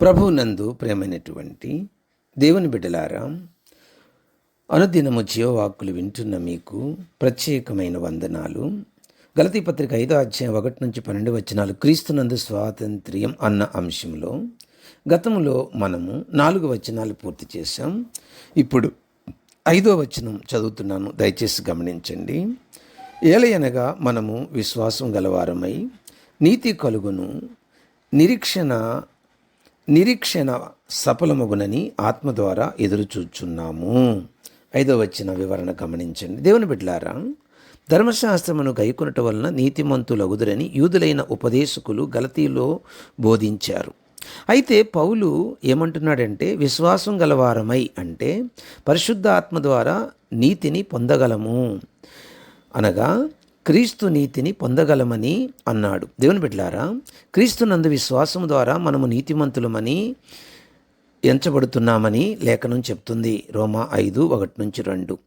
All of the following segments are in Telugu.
ప్రభునందు ప్రేమైనటువంటి దేవుని బిడ్డలారా అనుదినము జీవవాక్కులు వింటున్న మీకు ప్రత్యేకమైన వందనాలు. గలతీ పత్రిక ఐదో అధ్యాయం ఒకటి నుంచి పన్నెండు వచనాలు క్రీస్తునందు స్వాతంత్ర్యం అన్న అంశంలో గతంలో మనము నాలుగు వచనాలు పూర్తి చేశాం. ఇప్పుడు ఐదో వచనం చదువుతున్నాను దయచేసి గమనించండి. ఏలయనగా మనము విశ్వాసం గలవారమై నీతి కలుగును నిరీక్షణ నిరీక్షణ సఫలమగునని ఆత్మ ద్వారా ఎదురుచూచున్నాము. ఐదో వచ్చిన వివరణ గమనించండి. దేవుని బిడ్లారా ధర్మశాస్త్రమును గైకొనట వలన నీతిమంతులగుదురని యూదులైన ఉపదేశకులు గలతీలో బోధించారు. అయితే పౌలు ఏమంటున్నాడంటే విశ్వాసం గలవారమై అంటే పరిశుద్ధ ఆత్మ ద్వారా నీతిని పొందగలము అనగా క్రీస్తు నీతిని పొందగలమని అన్నాడు. దేవుని బిడ్లారా క్రీస్తు నందు విశ్వాసం ద్వారా మనము నీతిమంతులమని ఎంచబడుతున్నామని లేఖనం చెప్తుంది. రోమా ఐదు ఒకటి నుంచి రెండు.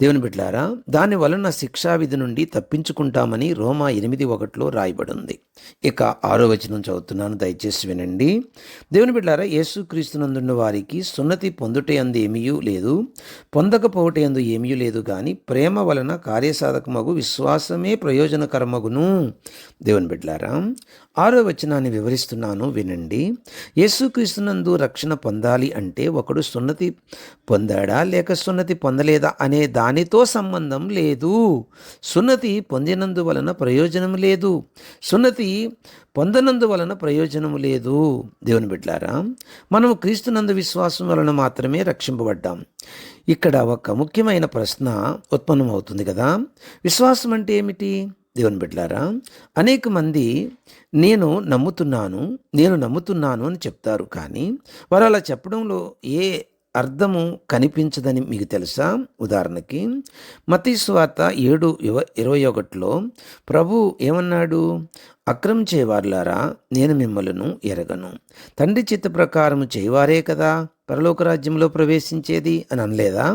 దేవుని బిడ్లారా దాని వలన శిక్షావిధి నుండి తప్పించుకుంటామని రోమా ఎనిమిది ఒకటిలో రాయబడింది. ఇక ఆరో వచనం చదువుతున్నాను దయచేసి వినండి. దేవుని బిడ్లారా యేసుక్రీస్తునందున్న వారికి సున్నతి పొందుట అందు లేదు పొందకపోవట అందు ఏమీ లేదు కానీ ప్రేమ వలన కార్యసాధకమగు విశ్వాసమే ప్రయోజనకరమగును. దేవుని బిడ్లారా ఆరో వచనాన్ని వివరిస్తున్నాను వినండి. యేసుక్రీస్తునందు రక్షణ పొంద పొందాలి అంటే ఒకడు సున్నతి పొందాడా లేక సున్నతి పొందలేదా అనే దానితో సంబంధం లేదు. సున్నతి పొందినందువలన ప్రయోజనం లేదు. సున్నతి పొందనందువలన ప్రయోజనం లేదు. దేవుని బిడ్లారా మనము క్రీస్తునందు విశ్వాసం వలన మాత్రమే రక్షింపబడ్డాం. ఇక్కడ ఒక ముఖ్యమైన ప్రశ్న ఉత్పన్నం అవుతుంది కదా. విశ్వాసం అంటే ఏమిటి? దేవుని బిడ్లారా అనేక మంది నేను నమ్ముతున్నాను నేను నమ్ముతున్నాను అని చెప్తారు. కానీ వారు అలా చెప్పడంలో ఏ అర్థము కనిపించదని మీకు తెలుసా? ఉదాహరణకి మతీశ్వార్త ఏడు ఇవ ఇరవై ఒకటిలో ప్రభు ఏమన్నాడు? అక్రమం చేయవారులారా నేను మిమ్మలను ఎరగను. తండ్రి చిత్త ప్రకారం చేయవారే కదా పరలోక రాజ్యంలో ప్రవేశించేది అని అనలేదా?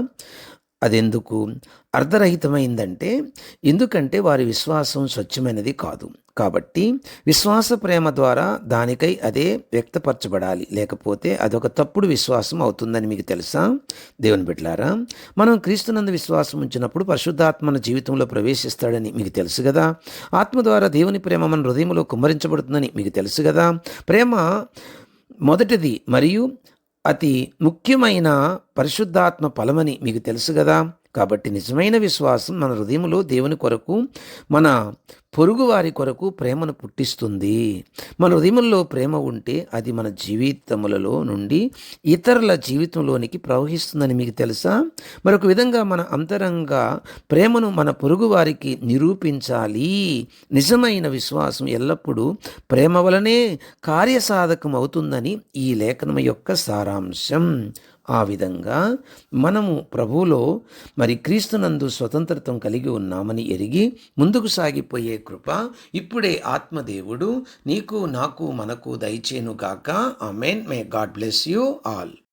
అదెందుకు? అర్ధరహితమైందంటే ఎందుకంటే వారి విశ్వాసం స్వచ్ఛమైనది కాదు. కాబట్టి విశ్వాస ప్రేమ ద్వారా దానికై అదే వ్యక్తపరచబడాలి. లేకపోతే అదొక తప్పుడు విశ్వాసం అవుతుందని మీకు తెలుసా? దేవుని బిడ్లారా మనం క్రీస్తునందు విశ్వాసం ఉంచినప్పుడు పరిశుద్ధాత్మ జీవితంలో ప్రవేశిస్తాడని మీకు తెలుసు కదా. ఆత్మ ద్వారా దేవుని ప్రేమ మన హృదయంలో కుమ్మరించబడుతుందని మీకు తెలుసు కదా. ప్రేమ మొదటిది మరియు అతి ముఖ్యమైన పరిశుద్ధాత్మ ఫలమని మీకు తెలుసు కదా. కాబట్టి నిజమైన విశ్వాసం మన హృదయంలో దేవుని కొరకు మన పొరుగు వారి కొరకు ప్రేమను పుట్టిస్తుంది. మన హృదయంలో ప్రేమ ఉంటే అది మన జీవితములలో నుండి ఇతరుల జీవితంలోనికి ప్రవహిస్తుందని మీకు తెలుసా? మరొక విధంగా మన అంతరంగ ప్రేమను మన పొరుగు వారికి నిరూపించాలి. నిజమైన విశ్వాసం ఎల్లప్పుడూ ప్రేమ వలనే కార్యసాధకం అవుతుందని ఈ లేఖనం యొక్క సారాంశం. ఆ విధంగా మనము ప్రభువులో మరి క్రీస్తునందు స్వతంత్రత్వం కలిగి ఉన్నామని ఎరిగి ముందుకు సాగిపోయే కృప ఇప్పుడే ఆత్మదేవుడు నీకు నాకు మనకు దయచేను గాక amen. May God bless you all